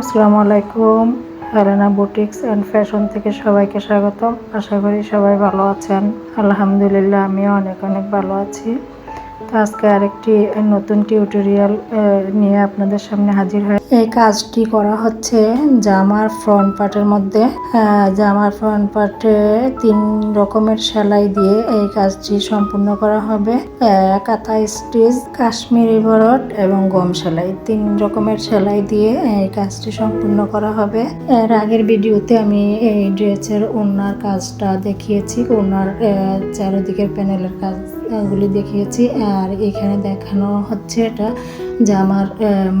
আসসালামু আলাইকুম। Helena boutiques and fashion থেকে সবাইকে স্বাগতম। আশা করি সবাই ভালো আছেন। আলহামদুলিল্লাহ, আমিও অনেক অনেক ভালো আছি। আজকে আরেকটি নতুন টিউটোরিয়াল নিয়ে আপনাদের সামনে হাজির হয় এই কাজটি করা হচ্ছে জামার ফ্রন্ট পার্টের মধ্যে। জামার ফ্রন্ট পার্টে তিন রকমের সেলাই দিয়ে এই কাজটি সম্পূর্ণ করা হবে। কাঁথা স্টিচ, কাশ্মীরি বরট এবং গম সেলাই। তিন রকমের সেলাই দিয়ে এই কাজটি সম্পূর্ণ করা হবে। এর আগের ভিডিওতে আমি এই ড্রেসের ওনার কাজটা দেখিয়েছি। ওনার চারিদিকের প্যানেলের কাজগুলি দেখিয়েছি। আর এখানে দেখানো হচ্ছে এটা জামার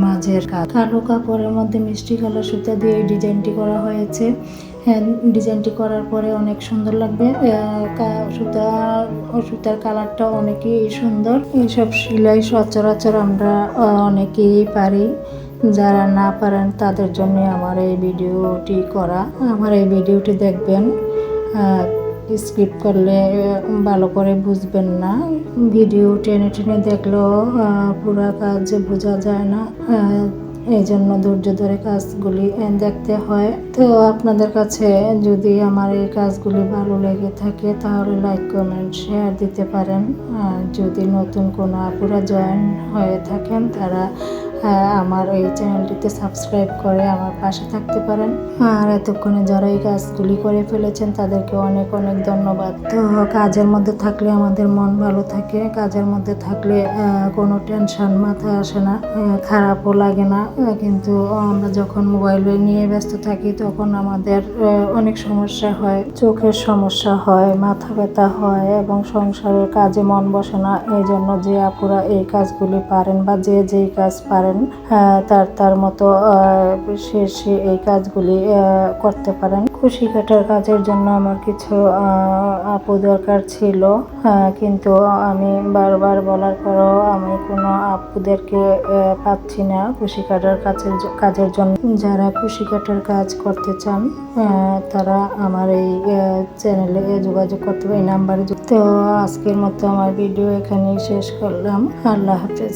মাঝের কালো কাপড়ের মধ্যে মিষ্টি কালার সুতা দিয়ে ডিজাইনটি করা হয়েছে। হ্যাঁ ডিজাইনটি করার পরে অনেক সুন্দর লাগবে। সুতা, সুতার কালারটা অনেকই সুন্দর। এইসব সেলাই সচরাচর আমরা অনেকেই পারি। যারা না পারেন তাদের জন্য আমার এই ভিডিওটি করা। আমার এই ভিডিওটি দেখবেন। স্কিপ করলে ভালো করে বুঝবেন না। ভিডিও টেনে টেনে দেখলেও পুরো কাজ বোঝা যায় না। এই জন্য ধৈর্য ধরে কাজগুলি দেখতে হয়। তো আপনাদের কাছে যদি আমার এই কাজগুলি ভালো লেগে থাকে, তাহলে লাইক কমেন্ট শেয়ার দিতে পারেন। আর যদি নতুন কোনো আপুরা জয়েন হয়ে থাকেন, তারা আমার এই চ্যানেলটিতে সাবস্ক্রাইব করে আমার পাশে থাকতে পারেন। আর এতক্ষণে যারা এই কাজগুলি করে ফেলেছেন, তাদেরকে অনেক অনেক ধন্যবাদ। তো কাজের মধ্যে থাকলে আমাদের মন ভালো থাকে, কাজের মধ্যে থাকলে কোনো টেনশন মাথায় আসে না খারাপও লাগে না। কিন্তু আমরা যখন মোবাইল নিয়ে ব্যস্ত থাকি, তখন আমাদের অনেক সমস্যা হয়, চোখের সমস্যা হয়, মাথা ব্যথা হয় এবং সংসারের কাজে মন বসে না। এই জন্য যে আপুরা এই কাজগুলি পারেন বা যে যেই কাজ পারেন আহ, তার তার মতো সে সে এই কাজগুলি করতে পারেন। খুশি কাটার কাজের জন্য আমার কিছু আপু দরকার ছিল কিন্তু আমি বারবার বলার পরও আমি কোনো আপুদেরকে পাচ্ছি না খুশি কাটার কাজের কাজের জন্য। যারা খুশি কাটার কাজ করতে চান তারা আমার এই চ্যানেলে যোগাযোগ করতে পারে এই নাম্বারে তো আজকের মতো আমার ভিডিও এখানেই শেষ করলাম। আল্লাহ হাফেজ।